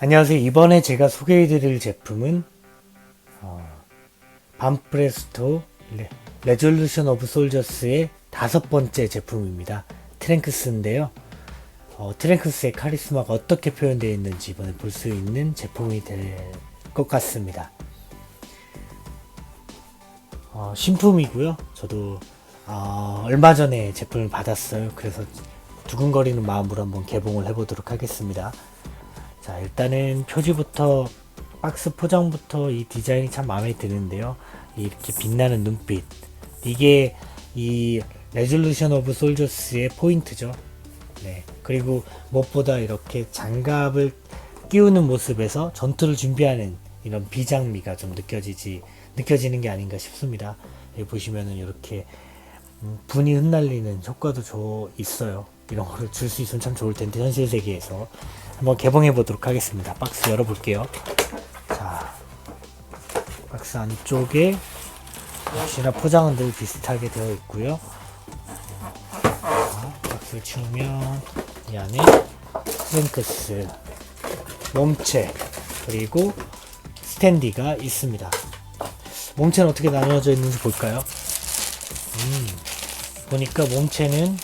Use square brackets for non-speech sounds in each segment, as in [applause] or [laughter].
안녕하세요. 이번에 제가 소개해드릴 제품은 어, 반프레스토 레, 레졸루션 오브 솔저스의 다섯 번째 제품입니다. 트랭크스인데요. 어, 트랭크스의 카리스마가 어떻게 표현되어 있는지 이번에 볼 수 있는 제품이 될 것 같습니다. 어, 신품이고요. 저도 어, 얼마 전에 제품을 받았어요. 그래서 두근거리는 마음으로 한번 개봉을 해보도록 하겠습니다. 자, 일단은 표지부터 박스 포장부터 이 디자인이 참 마음에 드는데요. 이렇게 빛나는 눈빛. 이게 이 레졸루션 오브 솔저스의 포인트죠. 네. 그리고 무엇보다 이렇게 장갑을 끼우는 모습에서 전투를 준비하는 이런 비장미가 좀 느껴지지 느껴지는 게 아닌가 싶습니다. 여기 보시면은 이렇게 음, 분이 흩날리는 효과도 조, 있어요. 이런 거를 줄수 있으면 참 좋을 텐데 현실 세계에서 한번 개봉해 보도록 하겠습니다. 박스 열어볼게요. 자, 박스 안쪽에 역시나 포장은 늘 비슷하게 되어 있고요. 자, 박스를 치우면 이 안에 프랭크스, 몸체, 그리고 스탠디가 있습니다. 몸체는 어떻게 나누어져 있는지 볼까요? 음, 보니까 몸체는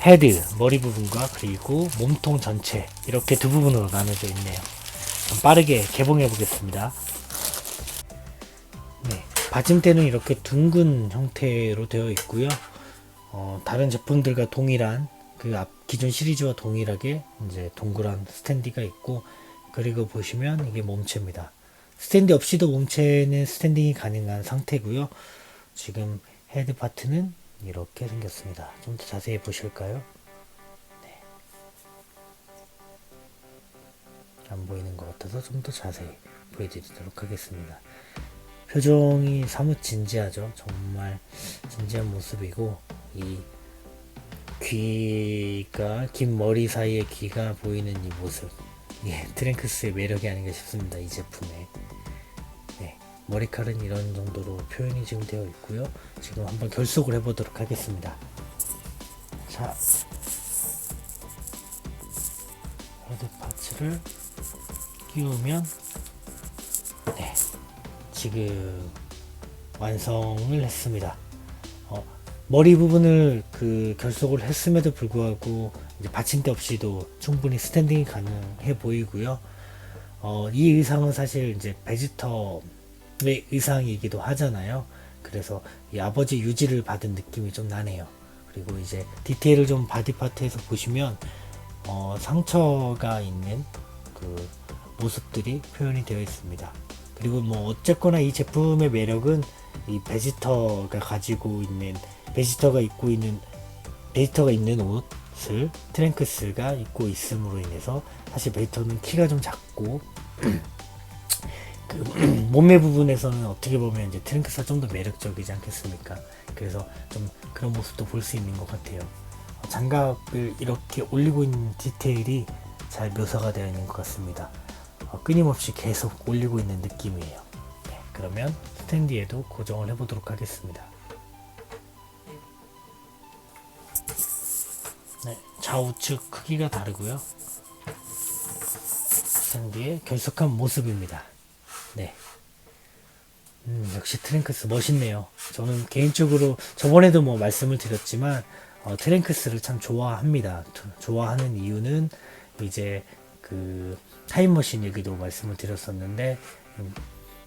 헤드, 머리 부분과 그리고 몸통 전체 이렇게 두 부분으로 나눠져 있네요. 좀 빠르게 개봉해 보겠습니다. 네, 받침대는 이렇게 둥근 형태로 되어 있고요. 어, 다른 제품들과 동일한 그 앞 기존 시리즈와 동일하게 이제 동그란 스탠디가 있고 그리고 보시면 이게 몸체입니다. 스탠디 없이도 몸체는 스탠딩이 가능한 상태고요. 지금 헤드 파트는 이렇게 생겼습니다. 좀 더 자세히 보실까요? 네. 안 보이는 것 같아서 좀 더 자세히 보여드리도록 하겠습니다. 표정이 사뭇 진지하죠. 정말 진지한 모습이고 이 귀가 긴 머리 사이에 귀가 보이는 이 모습 예, 트랭크스의 매력이 아닌가 싶습니다. 이 제품에 네, 머리칼은 이런 정도로 표현이 지금 되어 있고요. 지금 한번 결속을 해보도록 하겠습니다. 자, 헤드 파츠를 끼우면 네, 지금 완성을 했습니다. 어, 머리 부분을 그 결속을 했음에도 불구하고 이제 받침대 없이도 충분히 스탠딩이 가능해 보이고요. 어, 이 의상은 사실 이제 베지터 의 의상이기도 하잖아요. 그래서 이 아버지 유지를 받은 느낌이 좀 나네요. 그리고 이제 디테일을 좀 바디 파트에서 보시면 어, 상처가 있는 그 모습들이 표현이 되어 있습니다. 그리고 뭐 어쨌거나 이 제품의 매력은 이 베지터가 가지고 있는 베지터가 입고 있는 베지터가 있는 옷을 트랭크스가 입고 있음으로 인해서 사실 베지터는 키가 좀 작고 그 몸매 부분에서는 어떻게 보면 이제 트랭크스가 좀 더 매력적이지 않겠습니까? 그래서 좀 그런 모습도 볼 수 있는 것 같아요. 어, 장갑을 이렇게 올리고 있는 디테일이 잘 묘사가 되어 있는 것 같습니다. 어, 끊임없이 계속 올리고 있는 느낌이에요. 네, 그러면 스탠디에도 고정을 해보도록 하겠습니다. 네, 좌우측 크기가 다르고요. 스탠디의 결속한 모습입니다. 네. 음, 역시 트랭크스 멋있네요. 저는 개인적으로 저번에도 뭐 말씀을 드렸지만 어, 트랭크스를 참 좋아합니다. 조- 좋아하는 이유는 이제 그 타임머신 얘기도 말씀을 드렸었는데 음,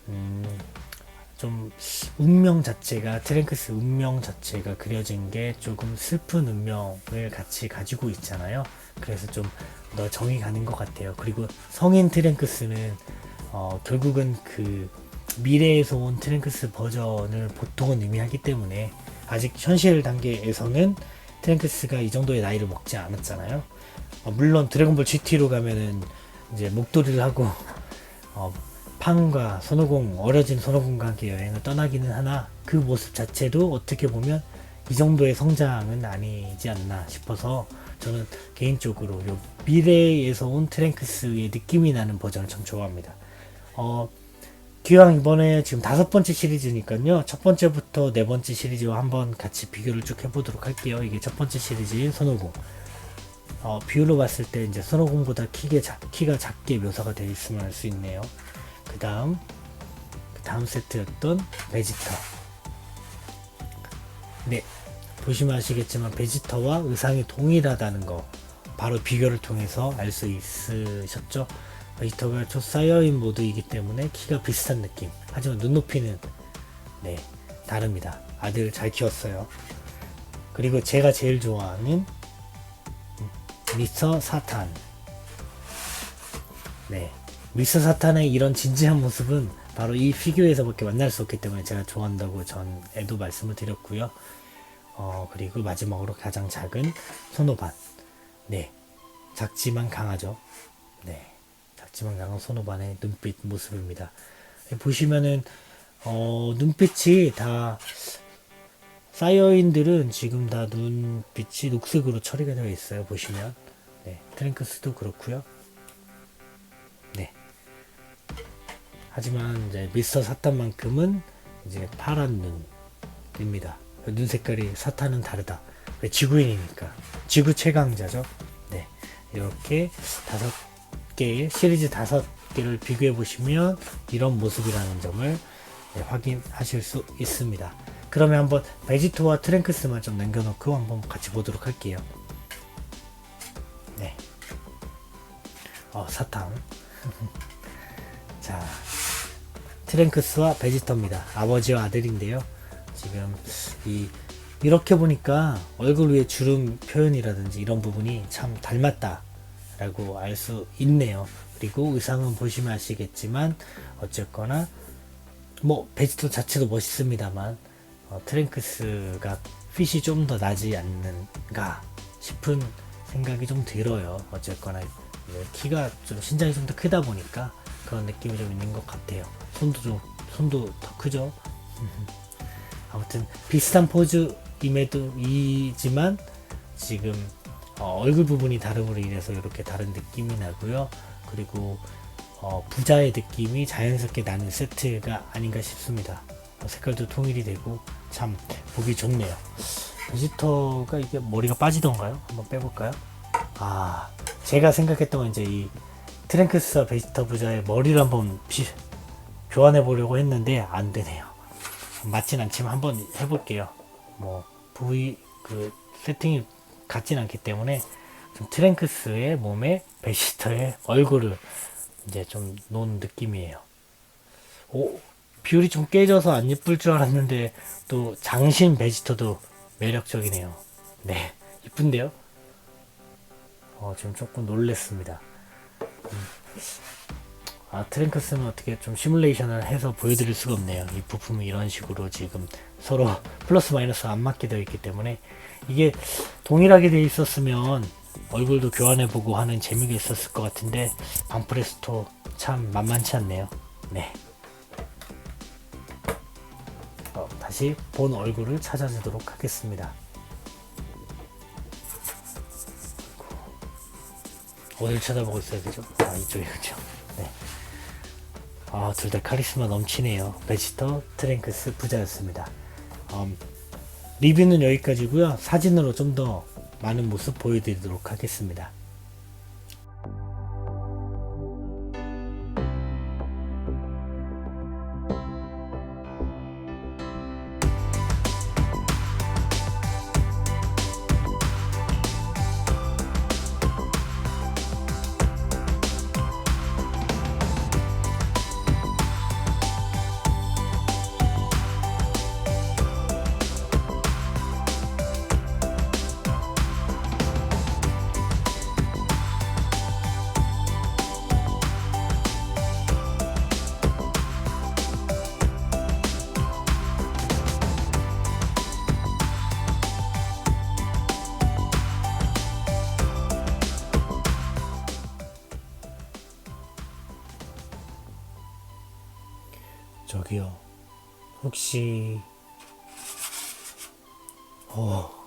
음, 좀 운명 자체가 트랭크스 운명 자체가 그려진 게 조금 슬픈 운명을 같이 가지고 있잖아요. 그래서 좀 더 정이 가는 것 같아요. 그리고 성인 트랭크스는 어, 결국은 그 미래에서 온 트랭크스 버전을 보통은 의미하기 때문에 아직 현실 단계에서는 트랭크스가 이 정도의 나이를 먹지 않았잖아요. 어, 물론 드래곤볼 GT로 가면은 이제 목도리를 하고 [laughs] 어, 팡과 손오공 어려진 손오공과 함께 여행을 떠나기는 하나 그 모습 자체도 어떻게 보면 이 정도의 성장은 아니지 않나 싶어서 저는 개인적으로 요 미래에서 온 트랭크스의 느낌이 나는 버전을 참 좋아합니다. 어, 기왕 이번에 지금 다섯 번째 시리즈니까요. 첫 번째부터 네 번째 시리즈와 한번 같이 비교를 쭉 해보도록 할게요. 이게 첫 번째 시리즈인 손오공. 어, 비율로 봤을 때 이제 손오공보다 키가, 작, 키가 작게 묘사가 되어 있으면 알수 있네요. 그 다음, 그 다음 세트였던 베지터. 네, 보시면 아시겠지만 베지터와 의상이 동일하다는 거 바로 비교를 통해서 알 수 있으셨죠? 베지터가 초사이어인 모드이기 때문에 키가 비슷한 느낌. 하지만 눈높이는 네 다릅니다. 아들 잘 키웠어요. 그리고 제가 제일 좋아하는 미스터 사탄. 네. 미스터 사탄의 이런 진지한 모습은 바로 이 피규어에서밖에 만날 수 없기 때문에 제가 좋아한다고 전에도 말씀을 드렸고요. 어, 그리고 마지막으로 가장 작은 손오반. 네. 작지만 강하죠. 네. 작지만 강한 손오반의 눈빛 모습입니다. 보시면은, 어, 눈빛이 다 사이어인들은 지금 다 눈빛이 녹색으로 처리가 되어 있어요. 보시면. 네. 트랭크스도 그렇고요. 네. 하지만 이제 미스터 사탄만큼은 이제 파란 눈입니다. 눈 색깔이 사탄은 다르다. 왜 지구인이니까. 지구 최강자죠. 네. 이렇게 다섯 개의 시리즈 다섯 개를 비교해 보시면 이런 모습이라는 점을 네, 확인하실 수 있습니다. 그러면 한번 베지토와 트랭크스만 좀 남겨놓고 한번 같이 보도록 할게요. 네. 어, 사탕. [laughs] 자, 트랭크스와 베지터입니다. 아버지와 아들인데요. 지금 이 이렇게 보니까 얼굴 위에 주름 표현이라든지 이런 부분이 참 닮았다 라고 알 수 있네요. 그리고 의상은 보시면 아시겠지만 어쨌거나 뭐 베지터 자체도 멋있습니다만 어, 트랭크스가 핏이 좀 더 나지 않는가 싶은 생각이 좀 들어요. 어쨌거나 네, 키가 좀 신장이 좀 더 크다 보니까 그런 느낌이 좀 있는 것 같아요. 손도 좀 손도 더 크죠. [laughs] 아무튼 비슷한 포즈임에도 이지만 지금 어, 얼굴 부분이 다름으로 인해서 이렇게 다른 느낌이 나고요. 그리고 어, 부자의 느낌이 자연스럽게 나는 세트가 아닌가 싶습니다. 어, 색깔도 통일이 되고 참 보기 좋네요. 비지터가 이게 머리가 빠지던가요? 한번 빼볼까요? 아, 제가 생각했던 건 이제 이 트랭크스와 베지터 부자의 머리를 한번 비, 교환해 보려고 했는데 안 되네요. 맞진 않지만 한번 해볼게요. 뭐 부위 그 세팅이 같진 않기 때문에 좀 트랭크스의 몸에 베지터의 얼굴을 이제 좀 놓은 느낌이에요. 오, 비율이 좀 깨져서 안 예쁠 줄 알았는데 또 장신 베지터도 매력적이네요. 네, 이쁜데요? 어, 지금 조금 놀랬습니다. 음. 아, 트랭크스는 어떻게 좀 시뮬레이션을 해서 보여드릴 수가 없네요. 이 부품이 이런 식으로 지금 서로 [laughs] 플러스 마이너스 안 맞게 되어 있기 때문에 이게 동일하게 되어 있었으면 얼굴도 교환해보고 하는 재미가 있었을 것 같은데 반프레스토 참 만만치 않네요. 네. 어, 다시 본 얼굴을 찾아주도록 하겠습니다. 어딜 쳐다보고 있어야 되죠? 아 이쪽이군요. 네. 아, 둘다 카리스마 넘치네요. 베지터 트랭크스 부자였습니다. 음, 리뷰는 여기까지고요. 사진으로 좀 더 많은 모습 보여드리도록 하겠습니다. 저기요. 혹시 어